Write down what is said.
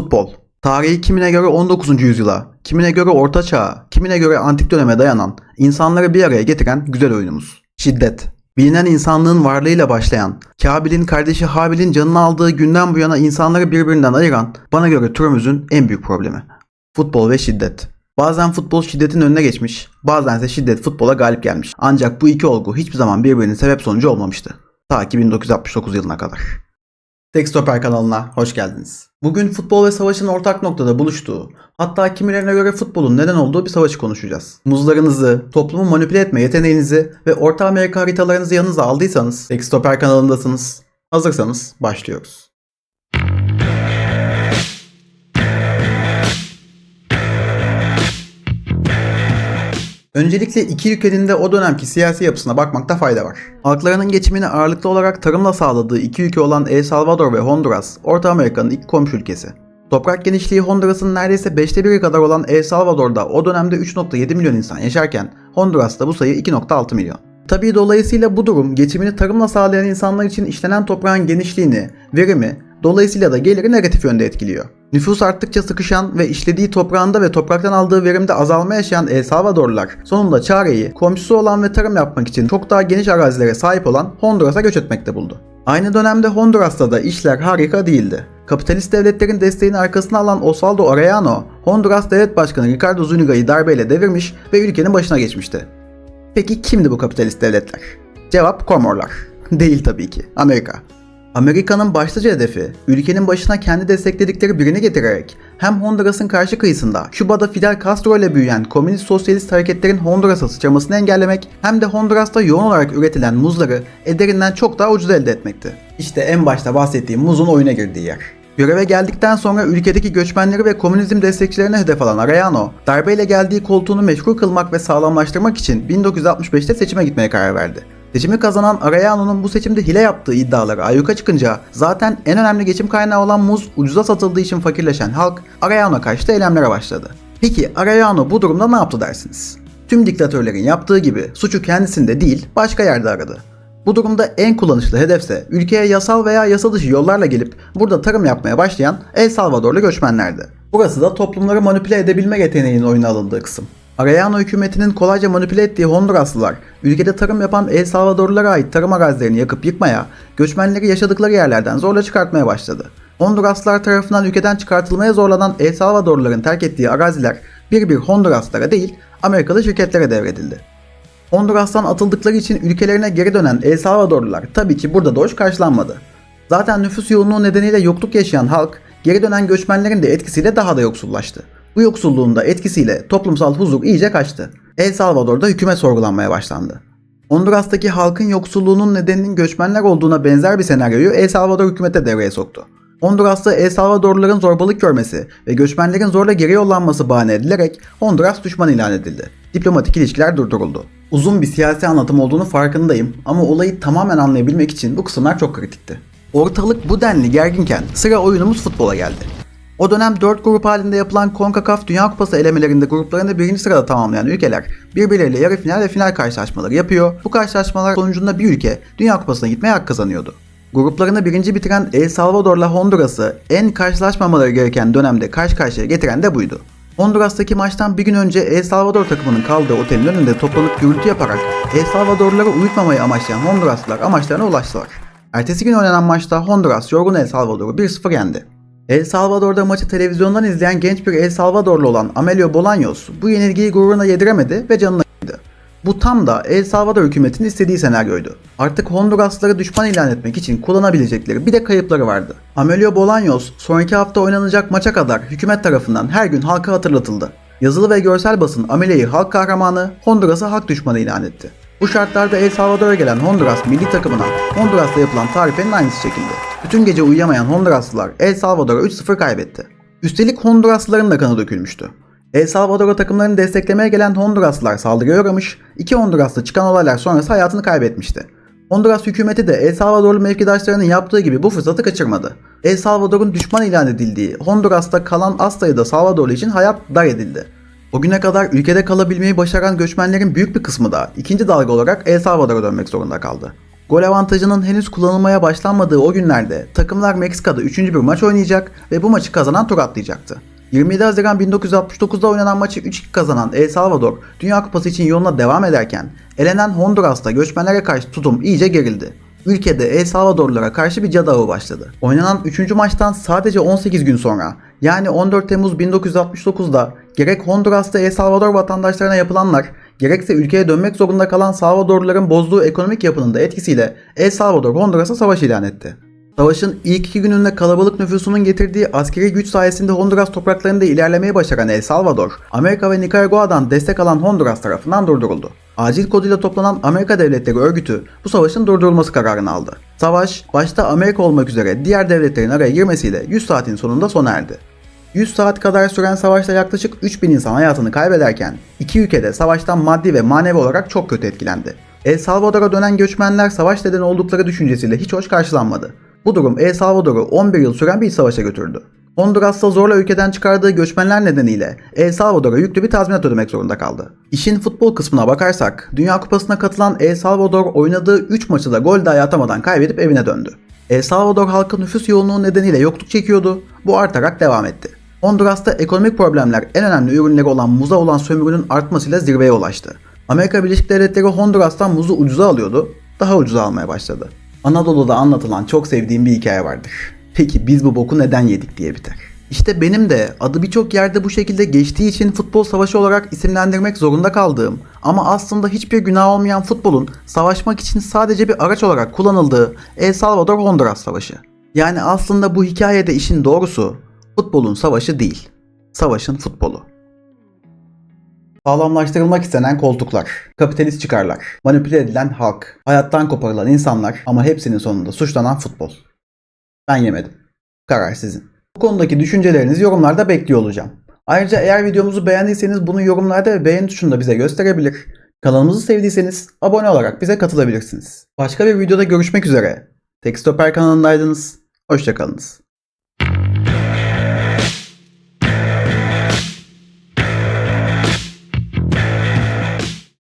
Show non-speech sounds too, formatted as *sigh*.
Futbol. Tarihi kimine göre 19. yüzyıla, kimine göre Orta Çağ'a, kimine göre antik döneme dayanan, insanları bir araya getiren güzel oyunumuz. Şiddet. Bilinen insanlığın varlığıyla başlayan, Kabil'in kardeşi Habil'in canını aldığı günden bu yana insanları birbirinden ayıran, bana göre türümüzün en büyük problemi. Futbol ve şiddet. Bazen futbol şiddetin önüne geçmiş, bazen ise şiddet futbola galip gelmiş. Ancak bu iki olgu hiçbir zaman birbirinin sebep sonucu olmamıştı. Ta ki 1969 yılına kadar. Tek Stoper kanalına hoş geldiniz. Bugün futbol ve savaşın ortak noktada buluştuğu, hatta kimilerine göre futbolun neden olduğu bir savaşı konuşacağız. Muzlarınızı, toplumu manipüle etme yeteneğinizi ve Orta Amerika haritalarınızı yanınıza aldıysanız Tek Stoper kanalındasınız. Hazırsanız başlıyoruz. Öncelikle iki ülkenin de o dönemki siyasi yapısına bakmakta fayda var. Halklarının geçimini ağırlıklı olarak tarımla sağladığı iki ülke olan El Salvador ve Honduras, Orta Amerika'nın ilk komşu ülkesi. Toprak genişliği Honduras'ın neredeyse 5'te 1'i kadar olan El Salvador'da o dönemde 3.7 milyon insan yaşarken Honduras'ta bu sayı 2.6 milyon. Tabii dolayısıyla bu durum geçimini tarımla sağlayan insanlar için işlenen toprağın genişliğini, verimi, dolayısıyla da geliri negatif yönde etkiliyor. Nüfus arttıkça sıkışan ve işlediği toprağında ve topraktan aldığı verimde azalma yaşayan El Salvadorlular sonunda çareyi komşusu olan ve tarım yapmak için çok daha geniş arazilere sahip olan Honduras'a göç etmekte buldu. Aynı dönemde Honduras'ta da işler harika değildi. Kapitalist devletlerin desteğini arkasına alan Osvaldo Arellano, Honduras Devlet Başkanı Ricardo Zuniga'yı darbeyle devirmiş ve ülkenin başına geçmişti. Peki kimdi bu kapitalist devletler? Cevap Komorlar. *laughs* Değil tabii ki. Amerika. Amerika'nın başlıca hedefi ülkenin başına kendi destekledikleri birini getirerek hem Honduras'ın karşı kıyısında Küba'da Fidel Castro ile büyüyen komünist sosyalist hareketlerin Honduras'a sıçramasını engellemek hem de Honduras'ta yoğun olarak üretilen muzları ederinden çok daha ucuz elde etmekti. İşte en başta bahsettiğim muzun oyuna girdiği yer. Göreve geldikten sonra ülkedeki göçmenleri ve komünizm destekçilerine hedef alan Arellano, darbeyle geldiği koltuğunu meşgul kılmak ve sağlamlaştırmak için 1965'te seçime gitmeye karar verdi. Seçimi kazanan Arellano'nun bu seçimde hile yaptığı iddiaları ayyuka çıkınca zaten en önemli geçim kaynağı olan muz ucuza satıldığı için fakirleşen halk Arellano karşıtı eylemlere başladı. Peki Arellano bu durumda ne yaptı dersiniz? Tüm diktatörlerin yaptığı gibi suçu kendisinde değil başka yerde aradı. Bu durumda en kullanışlı hedefse ülkeye yasal veya yasa dışı yollarla gelip burada tarım yapmaya başlayan El Salvadorlu göçmenlerdi. Burası da toplumları manipüle edebilme yeteneğinin oyuna alındığı kısım. Arellano hükümetinin kolayca manipüle ettiği Honduraslılar, ülkede tarım yapan El Salvadorlulara ait tarım arazilerini yakıp yıkmaya, göçmenleri yaşadıkları yerlerden zorla çıkartmaya başladı. Honduraslılar tarafından ülkeden çıkartılmaya zorlanan El Salvadorluların terk ettiği araziler bir bir Honduraslılara değil Amerikalı şirketlere devredildi. Honduras'tan atıldıkları için ülkelerine geri dönen El Salvadorlular tabii ki burada da hoş karşılanmadı. Zaten nüfus yoğunluğu nedeniyle yokluk yaşayan halk, geri dönen göçmenlerin de etkisiyle daha da yoksullaştı. Bu yoksulluğun da etkisiyle toplumsal huzur iyice kaçtı. El Salvador'da hükümet sorgulanmaya başlandı. Honduras'taki halkın yoksulluğunun nedeninin göçmenler olduğuna benzer bir senaryoyu El Salvador hükümete devreye soktu. Honduras'ta El Salvadorluların zorbalık görmesi ve göçmenlerin zorla geri yollanması bahane edilerek Honduras düşman ilan edildi. Diplomatik ilişkiler durduruldu. Uzun bir siyasi anlatım olduğunu farkındayım ama olayı tamamen anlayabilmek için bu kısımlar çok kritikti. Ortalık bu denli gerginken sıra oyunumuz futbola geldi. O dönem 4 grup halinde yapılan CONCACAF Dünya Kupası elemelerinde gruplarını birinci sırada tamamlayan ülkeler birbirleriyle yarı final ve final karşılaşmaları yapıyor. Bu karşılaşmalar sonucunda bir ülke Dünya Kupası'na gitmeye hak kazanıyordu. Gruplarını birinci bitiren El Salvador'la Honduras'ı en karşılaşmamaları gereken dönemde karşı karşıya getiren de buydu. Honduras'taki maçtan bir gün önce El Salvador takımının kaldığı otelin önünde toplanıp gürültü yaparak El Salvadorluları uyutmamayı amaçlayan Honduraslılar amaçlarına ulaştılar. Ertesi gün oynanan maçta Honduras yorgun El Salvador'u 1-0 yendi. El Salvador'da maçı televizyondan izleyen genç bir El Salvadorlu olan Amelio Bolaños bu yenilgiyi gururuna yediremedi ve canına kıydı. Bu tam da El Salvador hükümetinin istediği senaryoydu. Artık Honduraslıları düşman ilan etmek için kullanabilecekleri bir de kayıpları vardı. Amelio Bolaños sonraki hafta oynanacak maça kadar hükümet tarafından her gün halka hatırlatıldı. Yazılı ve görsel basın Amelio'yu halk kahramanı, Honduras'ı halk düşmanı ilan etti. Bu şartlarda El Salvador'a gelen Honduras milli takımına Honduras'ta yapılan tarifenin aynısı çekildi. Bütün gece uyuyamayan Honduraslılar El Salvador'a 3-0 kaybetti. Üstelik Honduraslıların da kanı dökülmüştü. El Salvador'a takımlarını desteklemeye gelen Honduraslılar saldırıya uğramış, iki Honduraslı çıkan olaylar sonrası hayatını kaybetmişti. Honduras hükümeti de El Salvadorlu mevkidaşlarının yaptığı gibi bu fırsatı kaçırmadı. El Salvador'un düşman ilan edildiği Honduras'ta kalan az sayıda Salvadorlu için hayat dar edildi. O güne kadar ülkede kalabilmeyi başaran göçmenlerin büyük bir kısmı da ikinci dalga olarak El Salvador'a dönmek zorunda kaldı. Gol avantajının henüz kullanılmaya başlanmadığı o günlerde takımlar Meksika'da 3. bir maç oynayacak ve bu maçı kazanan tur atlayacaktı. 27 Haziran 1969'da oynanan maçı 3-2 kazanan El Salvador, Dünya Kupası için yoluna devam ederken elenen Honduras'ta göçmenlere karşı tutum iyice gerildi. Ülkede El Salvadorlulara karşı bir cadı avı başladı. Oynanan 3. maçtan sadece 18 gün sonra yani 14 Temmuz 1969'da gerek Honduras'ta El Salvador vatandaşlarına yapılanlar gerekse ülkeye dönmek zorunda kalan Salvadorluların bozduğu ekonomik yapının da etkisiyle El Salvador Honduras'a savaş ilan etti. Savaşın ilk iki gününde kalabalık nüfusunun getirdiği askeri güç sayesinde Honduras topraklarında ilerlemeyi başaran El Salvador, Amerika ve Nikaragua'dan destek alan Honduras tarafından durduruldu. Acil koduyla toplanan Amerika Devletleri Örgütü bu savaşın durdurulması kararını aldı. Savaş, başta Amerika olmak üzere diğer devletlerin araya girmesiyle 100 saatin sonunda sona erdi. 100 saat kadar süren savaşta yaklaşık 3000 insan hayatını kaybederken iki ülkede savaştan maddi ve manevi olarak çok kötü etkilendi. El Salvador'a dönen göçmenler savaş nedeni oldukları düşüncesiyle hiç hoş karşılanmadı. Bu durum El Salvador'u 11 yıl süren bir savaşa götürdü. Honduras'ta zorla ülkeden çıkardığı göçmenler nedeniyle El Salvador'a yüklü bir tazminat ödemek zorunda kaldı. İşin futbol kısmına bakarsak, Dünya Kupası'na katılan El Salvador oynadığı 3 maçı da gol dahi atamadan kaybedip evine döndü. El Salvador halkı nüfus yoğunluğu nedeniyle yokluk çekiyordu, bu artarak devam etti. Honduras'ta ekonomik problemler en önemli ürünleri olan muza olan sömürünün artmasıyla zirveye ulaştı. Amerika Birleşik Devletleri Honduras'tan muzu ucuza alıyordu, daha ucuza almaya başladı. Anadolu'da anlatılan çok sevdiğim bir hikaye vardır. Peki biz bu boku neden yedik diye biter. İşte benim de adı birçok yerde bu şekilde geçtiği için futbol savaşı olarak isimlendirmek zorunda kaldığım ama aslında hiçbir günah olmayan futbolun savaşmak için sadece bir araç olarak kullanıldığı El Salvador-Honduras savaşı. Yani aslında bu hikayede işin doğrusu futbolun savaşı değil, savaşın futbolu. Sağlamlaştırılmak istenen koltuklar, kapitalist çıkarlar, manipüle edilen halk, hayattan koparılan insanlar ama hepsinin sonunda suçlanan futbol. Ben yemedim. Karar sizin. Bu konudaki düşüncelerinizi yorumlarda bekliyor olacağım. Ayrıca eğer videomuzu beğendiyseniz bunu yorumlarda ve beğeni tuşunda bize gösterebilir. Kanalımızı sevdiyseniz abone olarak bize katılabilirsiniz. Başka bir videoda görüşmek üzere. Tekstoper kanalındaydınız. Hoşçakalınız.